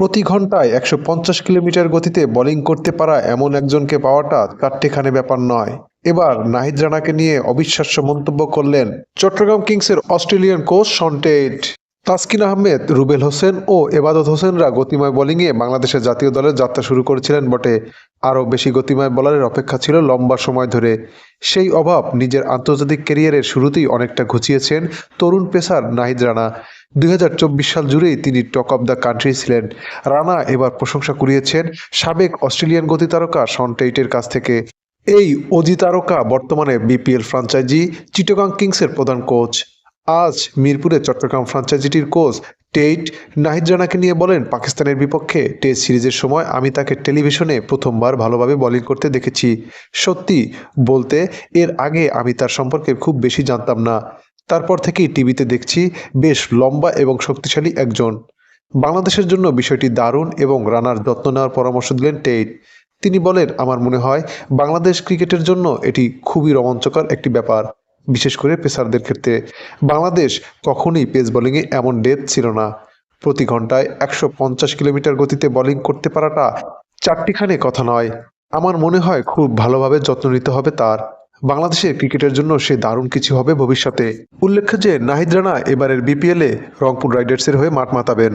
প্রতি ঘন্টায় একশো পঞ্চাশ কিলোমিটার গতিতে বোলিং করতে পারা এমন একজনকে পাওয়াটা চারটেখানে ব্যাপার নয়। এবার নাহিদ রানাকে নিয়ে অবিশ্বাস্য মন্তব্য করলেন চট্টগ্রাম কিংসের Australian coach Shaun Tait Taskin Ahmed, Rubel Hossain ও এবাদত হোসেনরা গতিময় বোলিংয়ে বাংলাদেশের জাতীয় দলের যাত্রা শুরু করেছিলেন বটে। আরও বেশি গতিময় বলারের অপেক্ষা ছিল লম্বা সময় ধরে। সেই অভাব নিজের আন্তর্জাতিক ক্যারিয়ারের শুরুতেই অনেকটা ঘুচিয়েছেন তরুণ পেসার নাহিদ রানা। দুই হাজার চব্বিশ সাল জুড়েই তিনি টক অব দ্য কান্ট্রি ছিলেন। রানা এবার প্রশংসা কুড়িয়েছেন সাবেক অস্ট্রেলিয়ান গতি তারকা শন টেইটের কাছ থেকে। এই অজি তারকা বর্তমানে বিপিএল ফ্রাঞ্চাইজি, চিটগাং কিংসের প্রধান কোচ। আজ মিরপুরে চট্টগ্রাম ফ্রাঞ্চাইজিটির কোচ টেইট নাহিদ রানাকে নিয়ে বলেন, পাকিস্তানের বিপক্ষে টেস্ট সিরিজের সময় আমি তাকে টেলিভিশনে প্রথমবার ভালোভাবে বোলিং করতে দেখেছি। সত্যি বলতে, এর আগে আমি তার সম্পর্কে খুব বেশি জানতাম না। তারপর থেকেই টিভিতে দেখছি, বেশ লম্বা এবং শক্তিশালী একজন। বাংলাদেশের জন্য বিষয়টি দারুণ এবং রানার যত্ন নেওয়ার পরামর্শ দিলেন টেইট। তিনি বলেন, আমার মনে হয় বাংলাদেশ ক্রিকেটের জন্য এটি খুবই রোমাঞ্চকর একটি ব্যাপার। বিশেষ করে পেসারদের ক্ষেত্রে। বাংলাদেশ কখনোই পেস বোলিংয়ে এমন ডেথ ছিল না। প্রতি ঘন্টায় একশো পঞ্চাশ কিলোমিটার গতিতে বোলিং করতে পারাটা চারটিখানে কথা নয়। আমার মনে হয় খুব ভালোভাবে যত্ন নিতে হবে তার। বাংলাদেশের ক্রিকেটের জন্য সে দারুণ কিছু হবে ভবিষ্যতে। উল্লেখ্য যে নাহিদ রানা এবারের বিপিএলে রংপুর রাইডার্সের হয়ে মাঠ মাতাবেন।